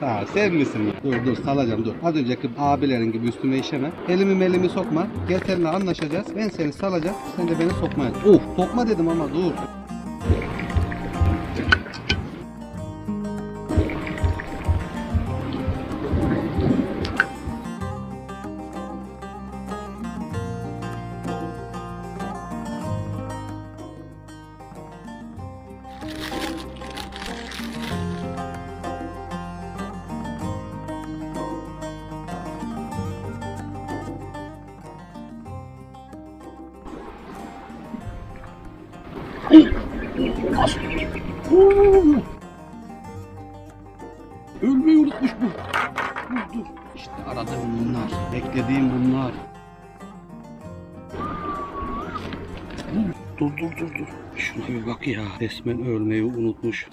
Ha sen misin? Dur dur salacağım dur. Az önceki abilerin gibi üstüme işeme. Elimi melimi sokma. Gel seninle anlaşacağız. Ben seni salacağım. Sen de beni sokmayacaksın. Uf sokma dedim ama dur. Ölmeyi unutmuş bu. Dur dur. İşte aradığım bunlar. Beklediğim bunlar. Dur dur dur dur. Şuna bir bak ya. Resmen ölmeyi unutmuş.